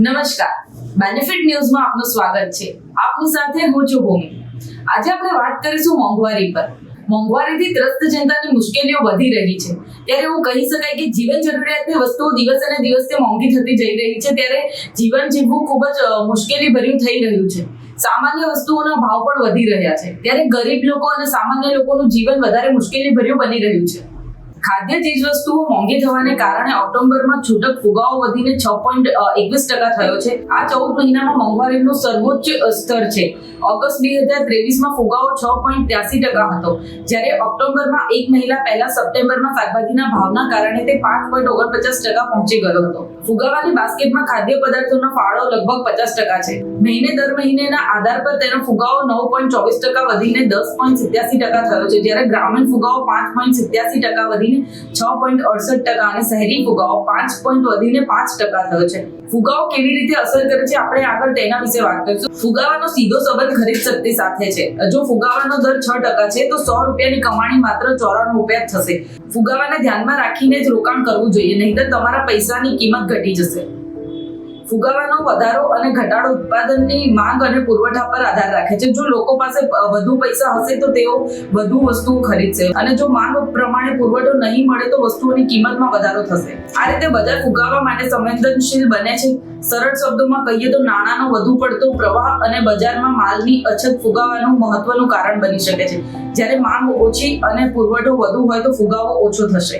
નમસ્કાર. બેનિફિટ ન્યૂઝમાં આપનું સ્વાગત છે. આપની સાથે હું છું ભૂમિ. આજે આપણે વાત કરીશું મોંઘવારી પર. મોંઘવારીથી ત્રસ્ત જનતાની મુશ્કેલીઓ વધી રહી છે. ત્યારે એવું કહી શકાય કે જીવન જરૂરિયાતની વસ્તુઓ દિવસે ને દિવસે મોંઘી થતી જઈ રહી છે. ત્યારે જીવન જીવવું ખૂબ જ મુશ્કેલી ભર્યું થઈ રહ્યું છે. સામાન્ય વસ્તુઓના ભાવ પણ વધી રહ્યા છે. ત્યારે ગરીબ લોકો અને સામાન્ય લોકોનું જીવન વધારે મુશ્કેલી ભર્યું બની રહ્યું છે. ખાદ્ય ચીજવસ્તુઓ મોંઘી થવાને કારણે ઓક્ટોબરમાં છૂટક ફુગાવો વધીને છ પોઈન્ટ એકવીસ ટકા થયો છે. આ ચૌદ મહિનામાં મોંઘવારીનું સર્વોચ્ચ સ્તર છે. ઓગસ્ટ બે હજાર ત્રેવીસમાં ફુગાવો છ પોઈન્ટ ત્યાસી ટકા હતો. જ્યારે ઓક્ટોબરમાં એક મહિના પહેલા સપ્ટેમ્બરમાં શાકભાજીના ભાવના કારણે તે પાંચ પોઈન્ટ ઓગણપચાસ ટકા પહોંચી ગયો હતો. ફુગાવાની બાસ્કેટમાં ખાદ્ય પદાર્થોનો ફાળો લગભગ પચાસ ટકા છે. મહિને દર મહિનેના આધાર પર તેનો ફુગાવો નવ પોઈન્ટ ચોવીસ ટકા વધીને દસ પોઈન્ટ સિત્યાસી ટકા થયો છે. જ્યારે ગ્રામીણ ફુગાવો પાંચ પોઈન્ટ સિત્યાસી ટકા વધીને છ પોઈન્ટ અડસઠ ટકા અને શહેરી ફુગાવો પાંચ પોઈન્ટ વધીને પાંચ ટકા થયો છે. ફુગાવો કેવી રીતે અસર કરે છે આપણે આગળ તેના વિશે વાત કરીશું. ફુગાવાનો સીધો સંબંધ ખરીદ શક્તિ સાથે છે. જો ફુગાવાનો દર છ ટકા છે, તો સો રૂપિયાની કમાણી માત્ર ચોરાણું રૂપિયા થશે. ફુગાવાને ધ્યાનમાં રાખીને જ રોકાણ કરવું જોઈએ, નહીં તો તમારા પૈસાની કિંમત ઘટી જશે. ફુગાવાનો વધારો અને ઘટાડો ઉત્પાદનની માંગ અને પુરવઠા પર આધાર રાખે છે. જો લોકો પાસે વધુ પૈસા હશે તો તેઓ વધુ વસ્તુઓ ખરીદશે અને જો માંગ પ્રમાણે પુરવઠો નહીં મળે તો વસ્તુઓની કિંમતમાં વધારો થશે. આ રીતે બજાર ફુગાવા માટે સંવેદનશીલ બને છે. સરળ શબ્દોમાં કહીએ તો નાણાંનો વધુ પડતો પ્રવાહ અને બજારમાં માલની અછત ફુગાવાનું મહત્વનું કારણ બની શકે છે. જ્યારે માંગ ઓછી અને પુરવઠો વધુ હોય તો ફુગાવો ઓછો થશે.